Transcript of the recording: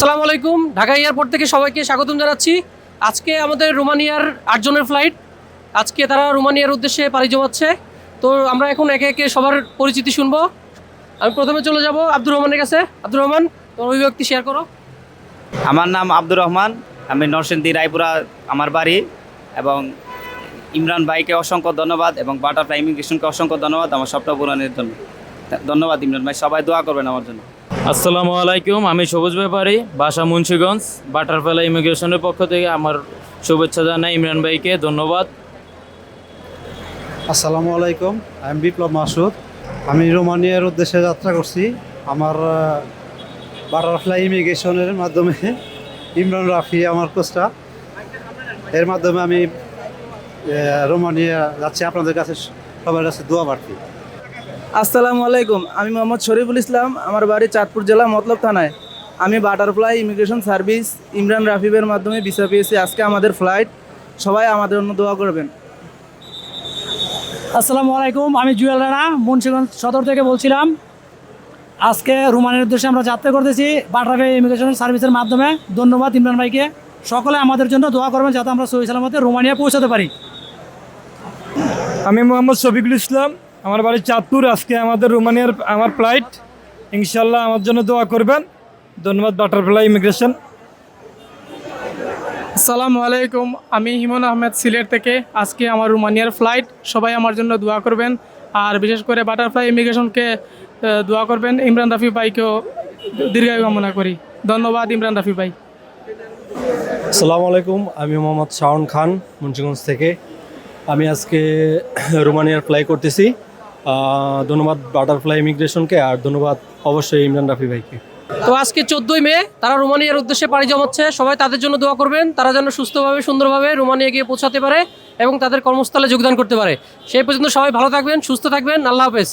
আসসালামু আলাইকুম। ঢাকা এয়ারপোর্ট থেকে সবাইকে স্বাগতম জানাচ্ছি। আজকে আমাদের রোমানিয়ার আটজনের ফ্লাইট। আজকে তারা রোমানিয়ার উদ্দেশ্যে পাড়ি জমাচ্ছে। তো আমরা এখন একে একে সবার পরিচিতি শুনব। আমি প্রথমে চলে যাব আব্দুর রহমানের কাছে। আব্দুর রহমান, তোমার অভিব্যক্তি শেয়ার করো। আমার নাম আব্দুর রহমান। আমি নরসিংদী, রায়পুরা, আমার বাড়ি এবং ইমরান ভাইকে অসংখ্য ধন্যবাদ এবং বাটারফ্লাই ইমিগ্রেশনকে অসংখ্য ধন্যবাদ আমার স্বপ্ন পূরণের জন্য। ধন্যবাদ ইমরান ভাই, সবাই দোয়া করবেন আমার জন্য। আসসালামু আলাইকুম, আমি সবুজ ব্যাপারী, বাসা মুন্সিগঞ্জ বাটারফ্লাই ইমিগ্রেশনের পক্ষ থেকে আমার শুভেচ্ছা জানাই ইমরান ভাইকে, ধন্যবাদ। আসসালামু আলাইকুম, আমি বিপ্লব মাসুদ, আমি রোমানিয়ার উদ্দেশ্যে যাত্রা করছি। আমার বাটারফ্লাই ইমিগ্রেশনের মাধ্যমে ইমরান রাফি আমার কোচটা। এর মাধ্যমে আমি রোমানিয়া যাচ্ছি। আপনাদের কাছে সবার কাছে দোয়া প্রার্থী। আসসালামু আলাইকুম আমি মোহাম্মদ শরীফুল ইসলাম আমার বাড়ি চাঁদপুর জেলা মতলব থানায়। আমি বাটারফ্লাই ইমিগ্রেশন সার্ভিস ইমরান রাফিবের মাধ্যমে ভিসা পেয়েছি আজকে আমাদের ফ্লাইট। সবাই আমাদের জন্য দোয়া করবেন। আসসালামু আলাইকুম আমি জুয়েল রানা মুন্সিগঞ্জ সদর থেকে বলছিলাম। আজকে রোমানের উদ্দেশ্যে আমরা যাত্রা করতেছি বাটারফে ইমিগ্রেশন সার্ভিসের মাধ্যমে। ধন্যবাদ ইমরান ভাইকে। সকলে আমাদের জন্য দোয়া করবেন যাতে আমরা সহি সালামতে রোমানিয়া পৌঁছাতে পারি। আমি মোহাম্মদ শফিকুল ইসলাম আমার বাড়ি চাঁদপুর আজকে আমাদের রোমানিয়ার আমার ফ্লাইট ইনশাল্লাহ আমার জন্য দোয়া করবেন। ধন্যবাদ বাটারফ্লাই ইমিগ্রেশন আসসালামু আলাইকুম আমি হিমন আহমেদ সিলেট থেকে। আজকে আমার রোমানিয়ার ফ্লাইট সবাই আমার জন্য দোয়া করবেন। আর বিশেষ করে বাটারফ্লাই ইমিগ্রেশনকে দোয়া করবেন। ইমরান রাফি ভাইকেও দীর্ঘায়ু কামনা করি। ধন্যবাদ ইমরান রাফি ভাই। আসসালামু আলাইকুম আমি মোহাম্মদ শাওন খান মুন্সিগঞ্জ থেকে। আমি আজকে রোমানিয়ার ফ্লাই করতেছি। ধন্যবাদ বাটারফ্লাই ইমিগ্রেশনকে আর ধন্যবাদ অবশ্যই ইমরান রাফি ভাইকে। তো আজকে চোদ্দই মে, তারা রোমানিয়ার উদ্দেশ্যে পাড়ি জমাচ্ছে। সবাই তাদের জন্য দোয়া করবেন, তারা যেন সুস্থভাবে, সুন্দরভাবে রোমানিয়া গিয়ে পৌঁছাতে পারে এবং তাদের কর্মস্থলে যোগদান করতে পারে। সেই পর্যন্ত সবাই ভালো থাকবেন, সুস্থ থাকবেন। আল্লাহ হাফেজ।